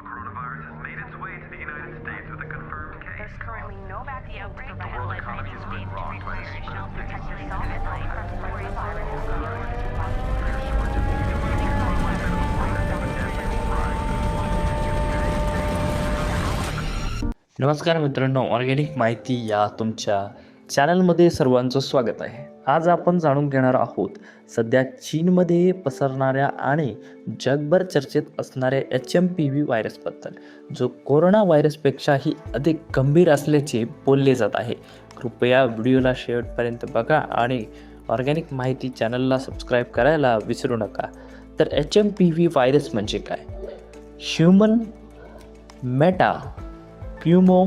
novel coronavirus has made its way to the United States with a confirmed case. There's currently no vaccine to prevent world economy is going wrong place. protect yourself at night from coronavirus. नमस्कार मित्रांनो organic माहिती या तुमच्या चॅनलमध्ये सर्वांचं स्वागत आहे आज आपण जाणून घेणार आहोत सध्या चीनमध्ये पसरणाऱ्या आणि जगभर चर्चेत असणाऱ्या एच एम पी व्ही व्हायरसबद्दल जो कोरोना व्हायरसपेक्षाही अधिक गंभीर असल्याचे बोलले जात आहे. कृपया व्हिडिओला शेवटपर्यंत बघा आणि ऑर्गॅनिक माहिती चॅनलला सबस्क्राईब करायला विसरू नका. तर H M P V virus म्हणजे काय? ह्युमन मेटा प्युमो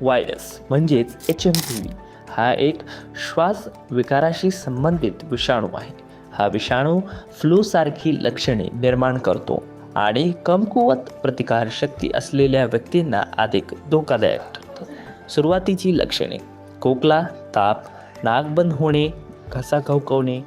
व्हायरस म्हणजेच एच एम पी व्ही हा एक श्वास विकाराशी संबंधित विषाणू आहे. हा विषाणू फ्लूसारखी लक्षणे निर्माण करतो आणि कमकुवत प्रतिकारशक्ती असलेल्या व्यक्तींना अधिक धोकादायक ठरतो. सुरुवातीची लक्षणे खोकला ताप नाक बंद होणे घसा खवकवणे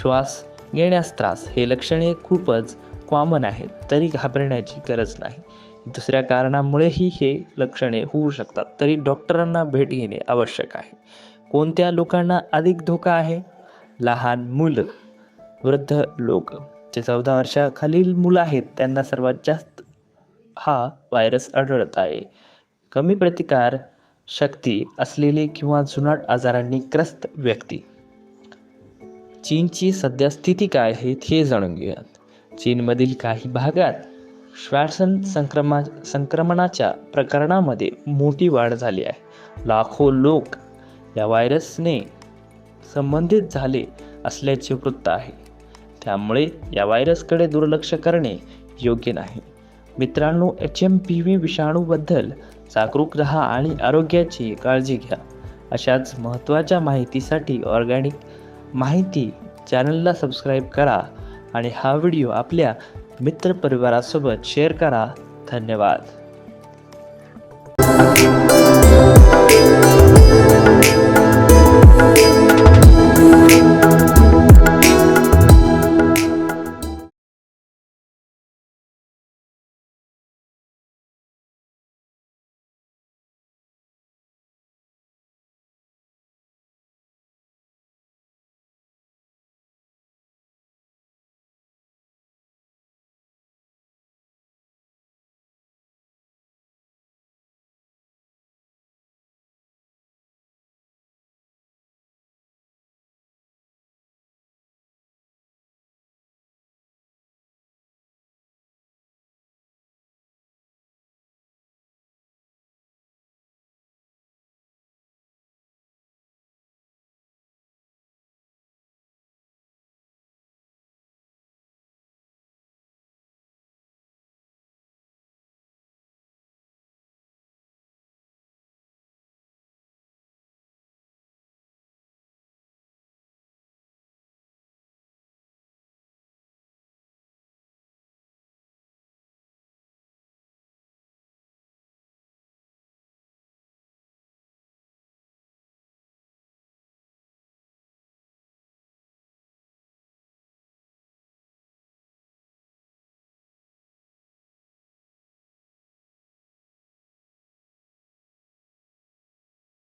श्वास घेण्यास त्रास हे लक्षणे खूपच कॉमन आहेत तरी घाबरण्याची गरज नाही. दुसऱ्या कारणामुळेही हे लक्षणे होऊ शकतात. तरी डॉक्टरांना भेट घेणे आवश्यक आहे. कोणत्या लोकांना अधिक धोका आहे? लहान मुलं वृद्ध लोक जे चौदा वर्षाखालील मुलं आहेत त्यांना सर्वात जास्त हा व्हायरस आढळत आहे. कमी प्रतिकार शक्ती असलेले किंवा जुनाट आजारांनी ग्रस्त व्यक्ती. चीनची सध्या स्थिती काय आहे हे जाणून घेऊयात. चीनमधील काही भागात श्वासन संक्रमा संक्रमणाच्या प्रकरणामध्ये मोठी वाढ झाली आहे. लाखो लोक या व्हायरसने संबंधित झाले असल्याचे वृत्त आहे. त्यामुळे या व्हायरसकडे दुर्लक्ष करणे योग्य नाही. मित्रांनो एच एम पी व्ही विषाणूबद्दल जागरूक रहा आणि आरोग्याची काळजी घ्या. अशाच महत्त्वाच्या माहितीसाठी ऑर्गॅनिक माहिती चॅनलला सबस्क्राईब करा आणि हा व्हिडिओ आपल्या मित्रपरिवारासोबत शेअर करा. धन्यवाद.